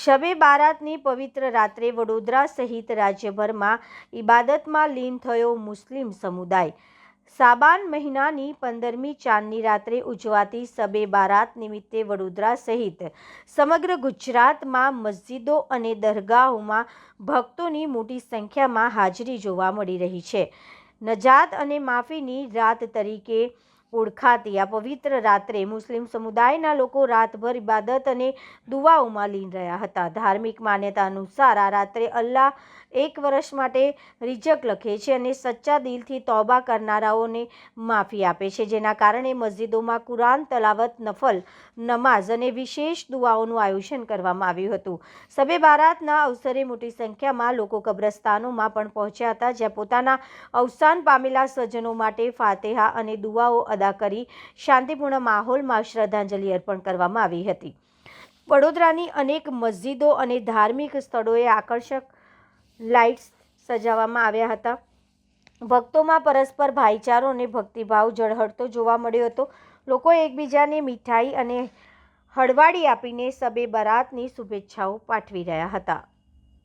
શબે બારાતની પવિત્ર રાત્રે વડોદરા સહિત રાજ્યભરમાં ઇબાદતમાં લીન થયો મુસ્લિમ સમુદાય. સાબાન મહિનાની પંદરમી ચાંદની રાત્રે ઉજવાતી શબે બારાત નિમિત્તે વડોદરા સહિત સમગ્ર ગુજરાતમાં મસ્જિદો અને દરગાહોમાં ભક્તોની મોટી સંખ્યામાં હાજરી જોવા મળી રહી છે. નજાત અને માફીની રાત તરીકે ઓળખાતી આ પવિત્ર રાત્રે મુસ્લિમ સમુદાયના લોકો રાતભર ઇબાદત અને દુવાઓમાં લીન રહ્યા હતા. ધાર્મિક માન્યતા અનુસાર આ રાત્રે અલ્લાહ એક વર્ષ માટે રિજક લખે છે અને સચ્ચા દિલથી તૌબા કરનારાઓને માફી આપે છે, જેના કારણે મસ્જિદોમાં કુરાન તલાવત નફલ, નમાઝ અને વિશેષ દુઆઓનું આયોજન કરવામાં આવ્યું હતું. સબે બારાતના અવસરે મોટી સંખ્યામાં લોકો કબ્રસ્તાનોમાં પણ પહોંચ્યા હતા, જ્યાં પોતાના અવસાન પામેલા સ્વજનો માટે ફાતેહા અને દુઆઓ અદા કરી શાંતિપૂર્ણ માહોલમાં શ્રદ્ધાંજલિ અર્પણ કરવામાં આવી હતી. વડોદરાની અનેક મસ્જિદો અને ધાર્મિક સ્થળોએ આકર્ષક લાઇટ્સ સજાવવામાં આવ્યા હતા. ભક્તોમાં પરસ્પર ભાઈચારો અને ભક્તિભાવ ઝળહળતો જોવા મળ્યો હતો. લોકો એકબીજાને મીઠાઈ અને હળવાડી આપીને સબે બરાતની શુભેચ્છાઓ પાઠવી રહ્યા હતા.